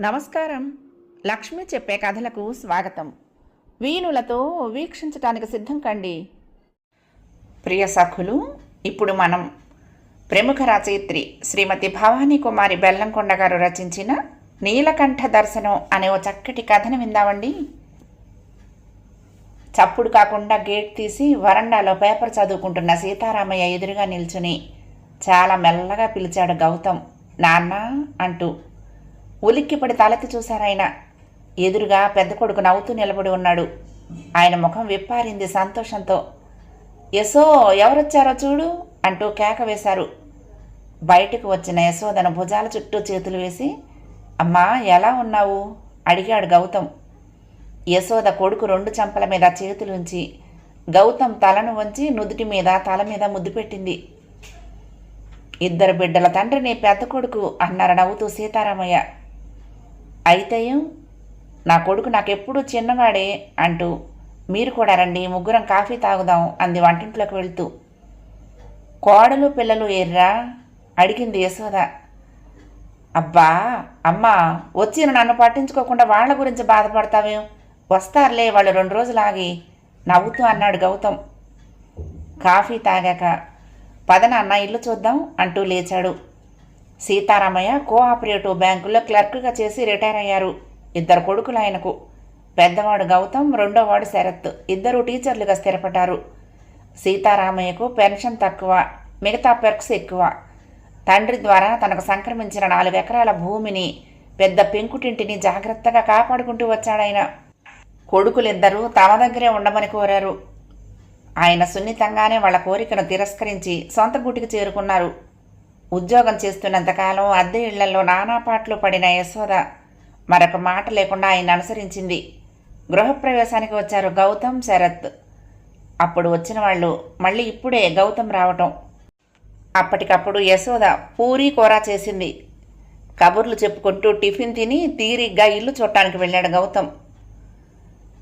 నమస్కారం. లక్ష్మి చెప్పే కథలకు స్వాగతం. వీణులతో వీక్షించటానికి సిద్ధం కండి. ప్రియ సఖులు ఇప్పుడు మనం ప్రముఖ రచయిత్రి శ్రీమతి భవానీ కుమారి బెల్లంకొండ గారు రచించిన నీలకంఠ దర్శనం అనే ఓ చక్కటి కథను విందామండి. చప్పుడు కాకుండా గేట్ తీసి వరండాలో పేపర్ చదువుకుంటున్న సీతారామయ్య ఎదురుగా నిల్చుని చాలా మెల్లగా పిలిచాడు గౌతమ్. నాన్న అంటూ. ఉలిక్కిపడి తలెత్తి చూశారాయన ఎదురుగా పెద్ద కొడుకు నవ్వుతూ నిలబడి ఉన్నాడు. ఆయన ముఖం విప్పారింది సంతోషంతో. యశో ఎవరొచ్చారో చూడు అంటూ కేక వేశారు. బయటకు వచ్చిన యశోదన భుజాల చుట్టూ చేతులు వేసి అమ్మా ఎలా ఉన్నావు? అడిగాడు గౌతమ్. యశోద కొడుకు రెండు చెంపల మీద చేతులుంచి గౌతమ్ తలను వంచి నుదుటి మీద తల మీద ముద్దు పెట్టింది. ఇద్దరు బిడ్డల తండ్రిని పెద్ద కొడుకు అన్నారు నవ్వుతూ సీతారామయ్య. అయితేయం నా కొడుకు నాకెప్పుడూ చిన్నవాడే అంటూ మీరు కూడా రండి ముగ్గురం కాఫీ తాగుదాం అంది వంటింట్లోకి వెళ్తూ. కోడలు పిల్లలు ఎర్రా? అడిగింది యశోద. అబ్బా అమ్మా వచ్చిన నన్ను పట్టించుకోకుండా వాళ్ళ గురించి బాధపడతావేం? వస్తారులే వాళ్ళు రెండు రోజులు ఆగి నవ్వుతూ అన్నాడు గౌతమ్. కాఫీ తాగాక పదనాన్న ఇల్లు చూద్దాం అంటూ లేచాడు. సీతారామయ్య కోఆపరేటివ్ బ్యాంకులో క్లర్క్గా చేసి రిటైర్ అయ్యారు. ఇద్దరు కొడుకులు ఆయనకు. పెద్దవాడు గౌతమ్ రెండోవాడు శరత్. ఇద్దరు టీచర్లుగా స్థిరపడ్డారు. సీతారామయ్యకు పెన్షన్ తక్కువ మిగతా పెర్క్స్ ఎక్కువ. తండ్రి ద్వారా తనకు సంక్రమించిన నాలుగు ఎకరాల భూమిని పెద్ద పెంకుటింటిని జాగ్రత్తగా కాపాడుకుంటూ వచ్చాడాయన. కొడుకులిద్దరూ తమ దగ్గరే ఉండమని కోరారు. ఆయన సున్నితంగానే వాళ్ళ కోరికను తిరస్కరించి సొంత గుటికి చేరుకున్నారు. ఉద్యోగం చేస్తున్నంతకాలం అద్దె ఇళ్ళలో నానా పాటలు పడిన యశోద మరొక మాట లేకుండా ఆయన అనుసరించింది. గృహప్రవేశానికి వచ్చారు గౌతమ్ శరత్. అప్పుడు వచ్చిన వాళ్ళు మళ్ళీ ఇప్పుడే గౌతమ్ రావటం. అప్పటికప్పుడు యశోద పూరీ కూర చేసింది. కబుర్లు చెప్పుకుంటూ టిఫిన్ తిని తీరిగ్గా ఇల్లు చూడటానికి వెళ్ళాడు గౌతమ్.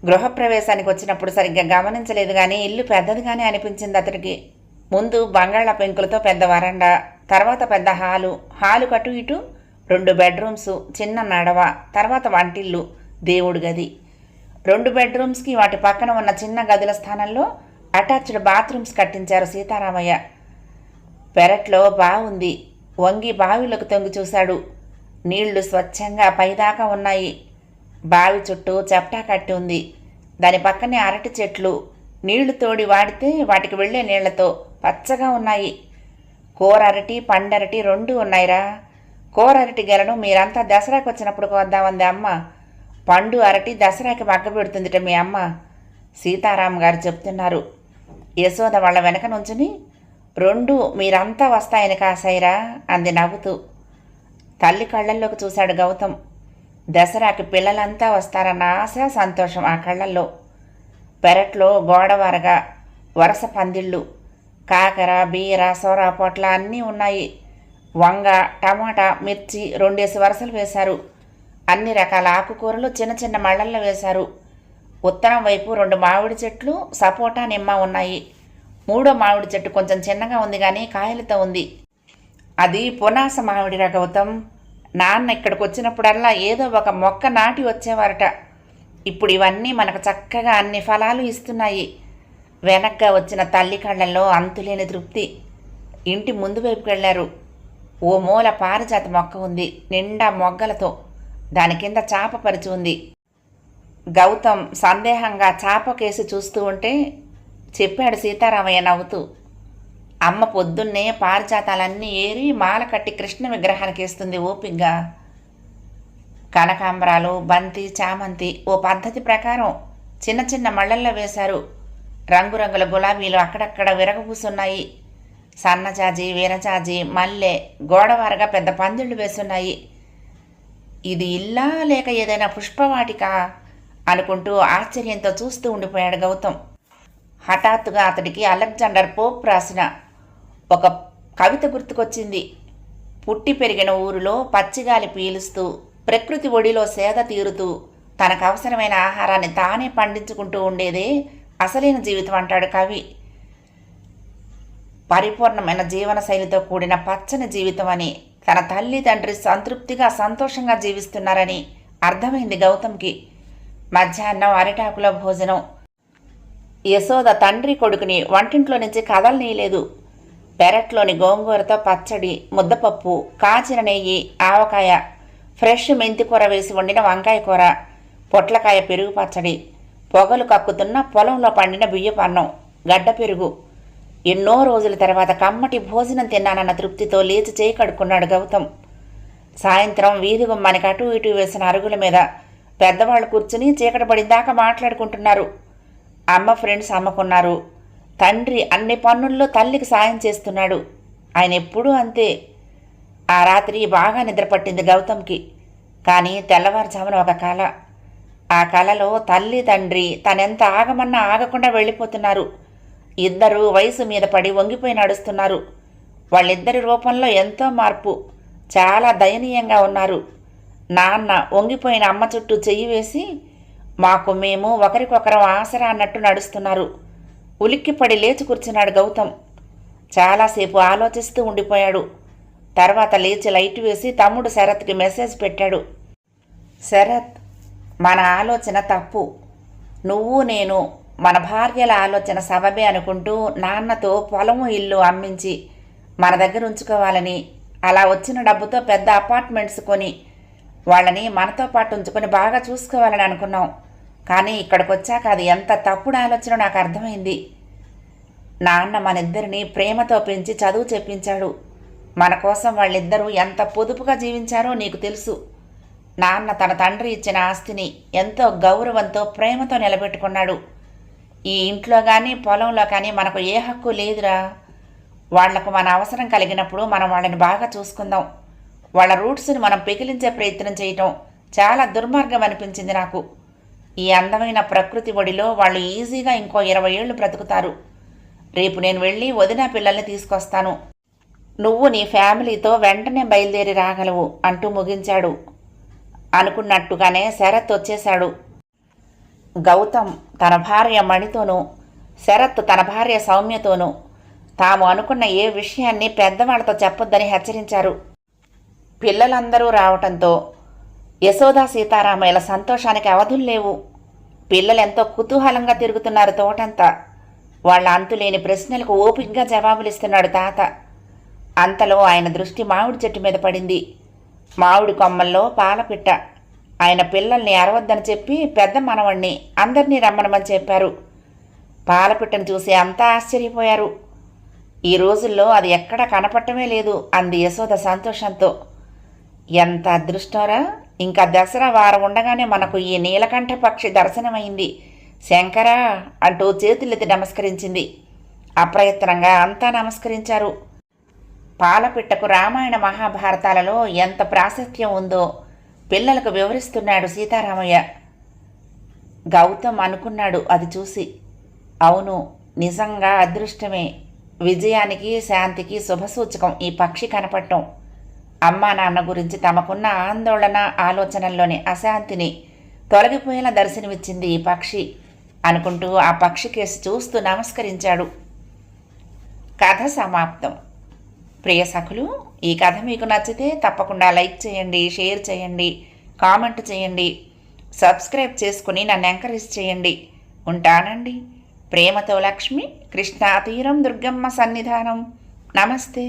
గృహప్రవేశానికి వచ్చినప్పుడు సరిగ్గా గమనించలేదు కానీ ఇల్లు పెద్దదిగానే అనిపించింది అతడికి. ముందు బంగాళా పెంకులతో పెద్ద వరండా తర్వాత పెద్ద హాలు హాలు కటు ఇటు రెండు బెడ్రూమ్స్ చిన్న నడవ తర్వాత వంటిల్లు దేవుడి గది. రెండు బెడ్రూమ్స్కి వాటి పక్కన ఉన్న చిన్న గదుల స్థానంలో అటాచ్డ్ బాత్రూమ్స్ కట్టించారు సీతారామయ్య. పెరట్లో బావుంది. వంగి బావిలోకి తొంగి చూశాడు. నీళ్ళు స్వచ్ఛంగా పైదాకా ఉన్నాయి. బావి చుట్టూ చెప్టా కట్టి ఉంది. దాని పక్కనే అరటి చెట్లు. నీళ్ళు తోడి వాడితే వాటికి వెళ్ళే నీళ్ళతో పచ్చగా ఉన్నాయి. కూర అరటి పండరటి రెండు ఉన్నాయిరా. కూర అరటి గెలను మీరంతా దసరాకి వచ్చినప్పుడు వద్దామంది అమ్మ. పండు అరటి దసరాకి మగ్గ పెడుతుందిట మీ అమ్మ. సీతారాం గారు చెప్తున్నారు. యశోద వాళ్ళ వెనక నుంచుని రెండు మీరంతా వస్తాయని కాసాయిరా అంది నవ్వుతూ. తల్లి కళ్ళల్లోకి చూశాడు గౌతమ్. దసరాకి పిల్లలంతా వస్తారన్న ఆశ సంతోషం ఆ కళ్ళల్లో. పెరట్లో గోడవారగా వరుస పందిళ్ళు కాకర బీర సొర పొట్ల అన్నీ ఉన్నాయి. వంగ టమాటా మిర్చి రెండేసి వరుసలు వేశారు. అన్ని రకాల ఆకుకూరలు చిన్న చిన్న మళ్ళల్లో వేశారు. ఉత్తరం వైపు రెండు మామిడి చెట్లు సపోటా నిమ్మ ఉన్నాయి. మూడో మామిడి చెట్టు కొంచెం చిన్నగా ఉంది కానీ కాయలతో ఉంది. అది పునాస మామిడిరా గౌతమ్. నాన్న ఇక్కడికి వచ్చినప్పుడల్లా ఏదో ఒక మొక్క నాటి వచ్చేవారట. ఇప్పుడు ఇవన్నీ మనకు చక్కగా అన్ని ఫలాలు ఇస్తున్నాయి. వెనక్గా వచ్చిన తల్లి కళ్ళల్లో అంతులేని తృప్తి. ఇంటి ముందు వైపుకి వెళ్ళారు. ఓ మూల పారిజాత మొక్క ఉంది నిండా మొగ్గలతో. దాని కింద చాప పరిచి ఉంది. గౌతమ్ సందేహంగా చాప కేసి చూస్తూ ఉంటే చెప్పాడు సీతారామయ్య నవ్వుతూ అమ్మ పొద్దున్నే పారిజాతాలన్నీ ఏరి మాల కట్టి కృష్ణ విగ్రహానికి వేస్తుంది ఓపిగ్గా. కనకాంబరాలు బంతి చామంతి ఓ పద్ధతి ప్రకారం చిన్న చిన్న మళ్ళల్లో వేశారు. రంగురంగుల గులాబీలు అక్కడక్కడ విరగబూసున్నాయి. సన్నజాజి వీరజాజి మల్లె గోడవారగా పెద్ద పందిళ్ళు వేసున్నాయి. ఇది ఇల్లా లేక ఏదైనా పుష్పవాటిక అనుకుంటూ ఆశ్చర్యంతో చూస్తూ ఉండిపోయాడు గౌతమ్. హఠాత్తుగా అతడికి అలెగ్జాండర్ పోప్ రాసిన ఒక కవిత గుర్తుకొచ్చింది. పుట్టి పెరిగిన ఊరిలో పచ్చిగాలి పీలుస్తూ ప్రకృతి ఒడిలో సేద తీరుతూ తనకు అవసరమైన ఆహారాన్ని తానే పండించుకుంటూ ఉండేదే అసలైన జీవితం అంటాడు కవి. పరిపూర్ణమైన జీవన శైలితో కూడిన పచ్చని జీవితం అని తన తల్లి తండ్రి సంతృప్తిగా సంతోషంగా జీవిస్తున్నారని అర్థమైంది గౌతమ్కి. మధ్యాహ్నం అరిటాకుల భోజనం. యశోద తండ్రి కొడుకుని వంటింట్లో నుంచి కదలనీయలేదు. పెరట్లోని గోంగూరతో పచ్చడి ముద్దపప్పు కాచిన నెయ్యి ఆవకాయ ఫ్రెష్ మెంతికూర వేసి వండిన వంకాయ కూర పొట్లకాయ పెరుగు పచ్చడి పొగలు కక్కుతున్న పొలంలో పండిన బియ్యపన్నం గడ్డ పెరుగు. ఎన్నో రోజుల తర్వాత కమ్మటి భోజనం తిన్నానన్న తృప్తితో లేచి చేయి కడుక్కున్నాడు గౌతమ్. సాయంత్రం వీధి గుమ్మానికి అటు ఇటు వేసిన అరుగుల మీద పెద్దవాళ్ళు కూర్చుని చీకటి పడిందాకా మాట్లాడుకుంటున్నారు. అమ్మ ఫ్రెండ్స్ అమ్మకున్నారు. తండ్రి అన్ని పనుల్లో తల్లికి సాయం చేస్తున్నాడు. ఆయన ఎప్పుడూ అంతే. ఆ రాత్రి బాగా నిద్రపట్టింది గౌతమ్కి. కానీ తెల్లవారుజామున ఒక కళ ఆ కళలో తల్లి తండ్రి తనెంత ఆగమన్నా ఆగకుండా వెళ్ళిపోతున్నారు. ఇద్దరు వయసు మీద పడి వంగిపోయి నడుస్తున్నారు. వాళ్ళిద్దరి రూపంలో ఎంతో మార్పు. చాలా దయనీయంగా ఉన్నారు. నాన్న వంగిపోయిన అమ్మ చుట్టూ చెయ్యి వేసి మాకు మేము ఒకరికొకరం ఆసరా అన్నట్టు నడుస్తున్నారు. ఉలిక్కిపడి లేచి కూర్చున్నాడు గౌతమ్. చాలాసేపు ఆలోచిస్తూ ఉండిపోయాడు. తర్వాత లేచి లైట్ వేసి తమ్ముడు శరత్కి మెసేజ్ పెట్టాడు. శరత్ మన ఆలోచన తప్పు. నువ్వు నేను మన భార్యల ఆలోచన సబబే అనుకుంటూ నాన్నతో పొలము ఇల్లు అమ్మించి మన దగ్గర ఉంచుకోవాలని అలా వచ్చిన డబ్బుతో పెద్ద అపార్ట్మెంట్స్ కొని వాళ్ళని మనతో పాటు ఉంచుకొని బాగా చూసుకోవాలని అనుకున్నాం. కానీ ఇక్కడికి వచ్చాక అది ఎంత తప్పుడు ఆలోచన నాకు అర్థమైంది. నాన్న మనిద్దరిని ప్రేమతో పెంచి చదువు చెప్పించాడు. మన కోసం వాళ్ళిద్దరూ ఎంత పొదుపుగా జీవించారో నీకు తెలుసు. నాన్న తన తండ్రి ఇచ్చిన ఆస్తిని ఎంతో గౌరవంతో ప్రేమతో నిలబెట్టుకున్నాడు. ఈ ఇంట్లో కానీ పొలంలో కానీ మనకు ఏ హక్కు లేదురా. వాళ్ళకు మన అవసరం కలిగినప్పుడు మనం వాళ్ళని బాగా చూసుకుందాం. వాళ్ళ రూట్స్ని మనం పెకిలించే ప్రయత్నం చేయటం చాలా దుర్మార్గం అనిపించింది నాకు. ఈ అందమైన ప్రకృతి ఒడిలో వాళ్ళు ఈజీగా ఇంకో ఇరవై ఏళ్ళు బ్రతుకుతారు. రేపు నేను వెళ్ళి వదిన పిల్లల్ని తీసుకొస్తాను. నువ్వు నీ ఫ్యామిలీతో వెంటనే బయలుదేరి రాగలవు అంటూ ముగించాడు. అనుకున్నట్టుగానే శరత్ వచ్చేశాడు. గౌతమ్ తన భార్య మణితోనూ శరత్ తన భార్య సౌమ్యతోనూ తాము అనుకున్న ఏ విషయాన్ని పెద్దవాళ్ళతో చెప్పొద్దని హెచ్చరించారు. పిల్లలందరూ రావటంతో యశోదా సీతారామయ్యల సంతోషానికి అవధులు లేవు. పిల్లలెంతో కుతూహలంగా తిరుగుతున్నారు తోటంతా. వాళ్ళ అంతులేని ప్రశ్నలకు ఓపికగా జవాబులిస్తున్నాడు తాత. అంతలో ఆయన దృష్టి మామిడి చెట్టు మీద పడింది. మామిడి కొమ్మల్లో పాలపిట్ట. ఆయన పిల్లల్ని అరవద్దని చెప్పి పెద్ద మనవణ్ణి అందరినీ రమ్మనమని చెప్పారు. పాలపిట్టను చూసి అంతా ఆశ్చర్యపోయారు. ఈ రోజుల్లో అది ఎక్కడా కనపట్టమే లేదు అంది యశోద సంతోషంతో. ఎంత అదృష్టంరా ఇంకా దసరా వారం ఉండగానే మనకు ఈ నీలకంఠ పక్షి దర్శనమైంది. శంకరా అంటూ చేతులెత్తి నమస్కరించింది. అప్రయత్నంగా అంతా నమస్కరించారు. పాలపిట్టకు రామాయణ మహాభారతాలలో ఎంత ప్రాశస్త్యం ఉందో పిల్లలకు వివరిస్తున్నాడు సీతారామయ్య. గౌతమ్ అనుకున్నాడు అది చూసి. అవును నిజంగా అదృష్టమే. విజయానికి శాంతికి శుభసూచకం ఈ పక్షి కనపడటం. అమ్మా నాన్న గురించి తమకున్న ఆందోళన ఆలోచనల్లోని అశాంతిని తొలగిపోయేలా దర్శనమిచ్చింది ఈ పక్షి అనుకుంటూ ఆ పక్షి కేసు చూస్తూ నమస్కరించాడు. కథ సమాప్తం. ప్రియ సఖులు ఈ కథ మీకు నచ్చితే తప్పకుండా లైక్ చేయండి షేర్ చేయండి కామెంట్ చేయండి సబ్స్క్రైబ్ చేసుకుని నన్ను ఎంకరేజ్ చేయండి. ఉంటానండి. ప్రేమతో లక్ష్మి కృష్ణా తీరం దుర్గమ్మ సన్నిధానం. నమస్తే.